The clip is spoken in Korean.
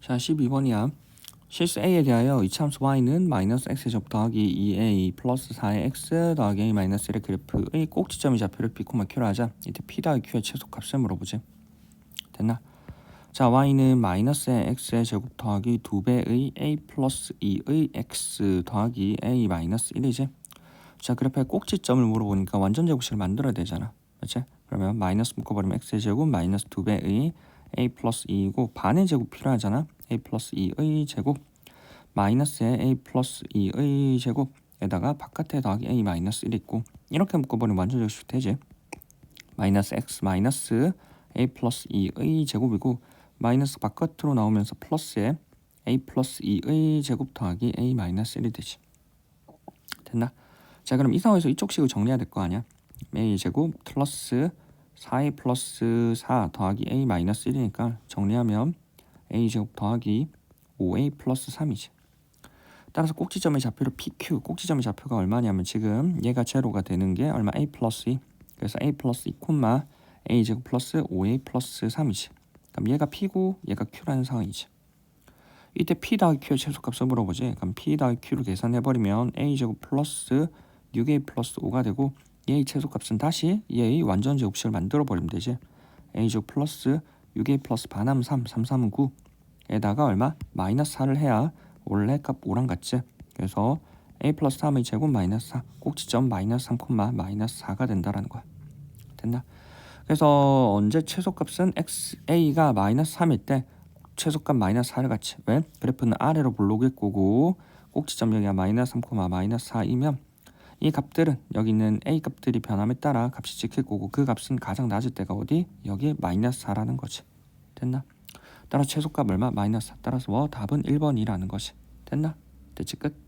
자 12번이야. 실수 a에 대하여 이차함수 y는 마이너스 x의 제곱 더하기 2a 플러스 4의 x 더하기 a 마이너스 1의 그래프의 꼭지점이 좌표를 p, q로 하자. 이때 p 더하기 q의 최소값을 물어보지. 됐나? 자 y는 마이너스의 x의 제곱 더하기 2배의 a 플러스 2의 x 더하기 a 마이너스 1이지. 자 그래프의 꼭지점을 물어보니까 완전 제곱식을 만들어야 되잖아. 그렇지? 그러면 마이너스 묶어버리면 x의 제곱 마이너스 2배의 a 플러스 2이고 반의 제곱 필요하잖아. a 플러스 2의 제곱 마이너스의 a 플러스 2의 제곱에다가 바깥에 더하기 a 마이너스 1 있고 이렇게 묶어버리면 완전 제곱식 되지. 마이너스 x 마이너스 a 플러스 2의 제곱이고 마이너스 바깥으로 나오면서 플러스에 a 플러스 2의 제곱 더하기 a 마이너스 1이 되지. 됐나? 자 그럼 이 상황에서 이쪽 식을 정리해야 될 거 아니야. a 제곱 플러스 4a 플러스 4 더하기 a 마이너스 1이니까 정리하면 a 제곱 더하기 5a 플러스 3이지. 따라서 꼭지점의 좌표를 PQ, 꼭지점의 좌표가 얼마냐면 지금 얘가 제로가 되는 게 얼마 a 플러스 2. 그래서 a 플러스 2 콤마 a 제곱 플러스 5a 플러스 3이지. 그럼 얘가 P고 얘가 Q라는 상황이지. 이때 P 더하기 Q의 최소값을 물어보지. 그럼 P 더하기 Q를 계산해버리면 a 제곱 플러스 6a 플러스 5가 되고 얘의 최소값은 다시 얘의 완전 제곱식을 만들어 버리면 되지. a 제곱 플러스 6a 플러스 반함 3, 3, 3은 9. 에다가 얼마? 마이너스 4를 해야 원래 값 5랑 같지. 그래서 a 플러스 3의 제곱 마이너스 4 꼭지점 마이너스 3 콤마 마이너스 4가 된다라는 거야. 됐나? 그래서 언제 최소값은 x a가 마이너스 3일 때 최소값 마이너스 4를 같이 왜? 그래프는 아래로 블록일 거고 꼭지점 여기가 마이너스 3 콤마 마이너스 4이면 이 값들은 여기 있는 a 값들이 변함에 따라 값이 찍힐 거고 그 값은 가장 낮을 때가 어디? 여기 마이너스 4라는 거지. 됐나? 따라서 최소값 얼마? 마이너스 4. 따라서 뭐 답은 1번이라는 것이. 됐나? 됐지 끝?